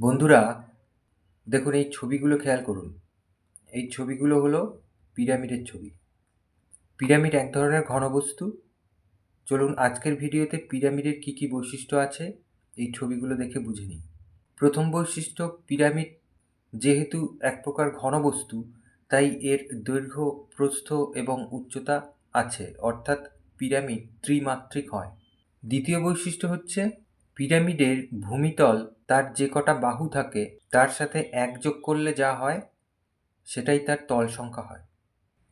বন্ধুরা, দেখুন এই ছবিগুলো খেয়াল করুন। এই ছবিগুলো হলো পিরামিডের ছবি। পিরামিড এক ধরনের ঘনবস্তু। চলুন আজকের ভিডিওতে পিরামিডের কী কী বৈশিষ্ট্য আছে, এই ছবিগুলো দেখে বুঝে নিই। প্রথম বৈশিষ্ট্য, পিরামিড যেহেতু এক প্রকার ঘনবস্তু, তাই এর দৈর্ঘ্য, প্রস্থ এবং উচ্চতা আছে, অর্থাৎ পিরামিড ত্রিমাত্রিক হয়। দ্বিতীয় বৈশিষ্ট্য হচ্ছে, পিরামিডের ভূমিতল তার যে কটা বাহু থাকে, তার সাথে এক যোগ করলে যা হয়, সেটাই তার তল সংখ্যা হয়।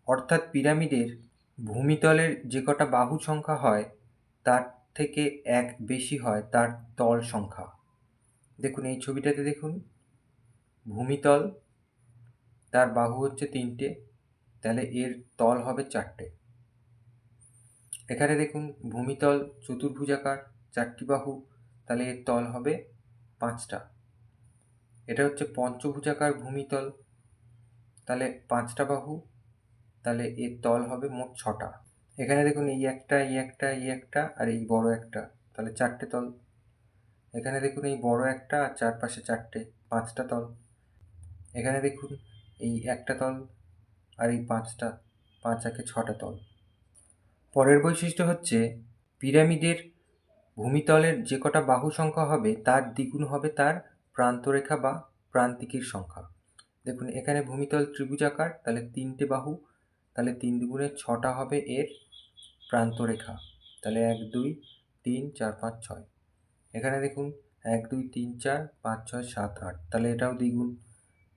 অর্থাৎ পিরামিডের ভূমিতলের যে কটা বাহু সংখ্যা হয়, তার থেকে এক বেশি হয় তার তল সংখ্যা। দেখুন, এই ছবিটাতে দেখুন। ভূমিতল, তার বাহু হচ্ছে তিনটে, তাহলে এর তল হবে চারটে। এখানে দেখুন, ভূমিতল, চতুর্ভুজাকার, চারটি বাহু, তাহলে এর তল হবে পাঁচটা। এটা হচ্ছে পঞ্চভুজাকার ভূমিতল। তাহলে পাঁচটা বাহু, তাহলে এর তল হবে মোট ছটা। এখানে দেখুন এই একটা এই একটা এই একটা আর এই বড় একটা, তাহলে চারটে তল। এখানে দেখুন এই বড় একটা আর চারপাশে চারটে, পাঁচটা তল। এখানে দেখুন এই একটা তল আর এই পাঁচটা, পাঁচ একে ছটা তল। পরের বৈশিষ্ট্য হচ্ছে পিরামিডের ভূমিতলের যে কটা বাহু সংখ্যা হবে, তার দ্বিগুণ হবে তার প্রান্তরেখা বা প্রান্তিকের সংখ্যা। দেখুন, এখানে ভূমিতল ত্রিভুজাকার তাহলে তিনটে বাহু, তাহলে তিন দুগুণে ছটা হবে এর প্রান্তরেখা। তাহলে এক, দুই, তিন, চার, পাঁচ, ছয়। এখানে দেখুন, এক, দুই, তিন, চার, পাঁচ, ছয়, সাত, আট। তাহলে এটাও দ্বিগুণ।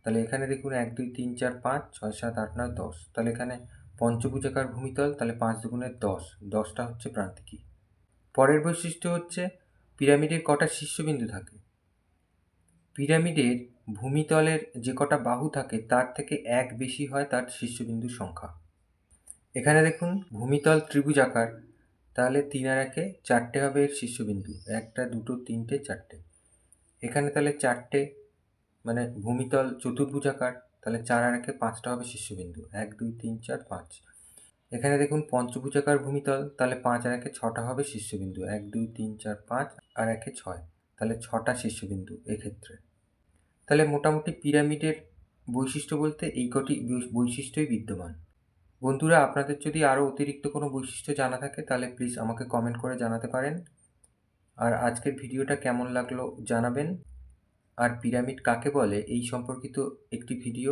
তাহলে এখানে দেখুন, এক, দুই, তিন, চার, পাঁচ, ছয়, সাত, আট, নয়, দশ। তাহলে এখানে পঞ্চভুজাকার ভূমিতল, তাহলে পাঁচ দুগুণে দশ। দশটা হচ্ছে প্রান্তিকী। পরের বৈশিষ্ট্য হচ্ছে পিরামিডের কটা শীর্ষবিন্দু থাকে। পিরামিডের ভূমিতলের যে কটা বাহু থাকে, তার থেকে এক বেশি হয় তার শীর্ষবিন্দুর সংখ্যা। এখানে দেখুন, ভূমিতল ত্রিভুজ আকার, তাহলে তিন আর একে চারটে হবে এর শীর্ষবিন্দু। একটা, দুটো, তিনটে, চারটে। এখানে তাহলে চারটে মানে ভূমিতল চতুর্ভুজাকার তাহলে চার আর একে পাঁচটা হবে শীর্ষবিন্দু। এক, দুই, তিন, চার, পাঁচ। এখানে দেখুন পঞ্চভুজাকার ভূমিতল, তাহলে পাঁচ আর একে ছটা হবে শীর্ষবিন্দু। এক, দুই, তিন, চার, পাঁচ আর একে ছয়, তাহলে ছটা শীর্ষবিন্দু এক্ষেত্রে। তাহলে মোটামুটি পিরামিডের বৈশিষ্ট্য বলতে এই কটি বৈশিষ্ট্যই বিদ্যমান। বন্ধুরা, আপনাদের যদি আরও অতিরিক্ত কোনো বৈশিষ্ট্য জানা থাকে, তাহলে প্লিজ আমাকে কমেন্ট করে জানাতে পারেন। আর আজকের ভিডিওটা কেমন লাগল জানাবেন। আর পিরামিড কাকে বলে এই সম্পর্কিত একটি ভিডিও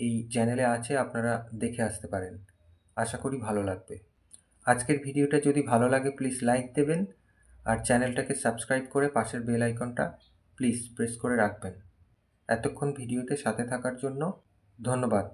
এই চ্যানেলে আছে, আপনারা দেখে আসতে পারেন। আশা করি ভালো লাগবে। আজকের ভিডিওটা যদি ভালো লাগে প্লিজ লাইক দেবেন আর চ্যানেলটাকে সাবস্ক্রাইব করে পাশের বেল আইকনটা প্লিজ প্রেস করে রাখবেন। এতক্ষণ ভিডিওতে সাথে থাকার জন্য ধন্যবাদ।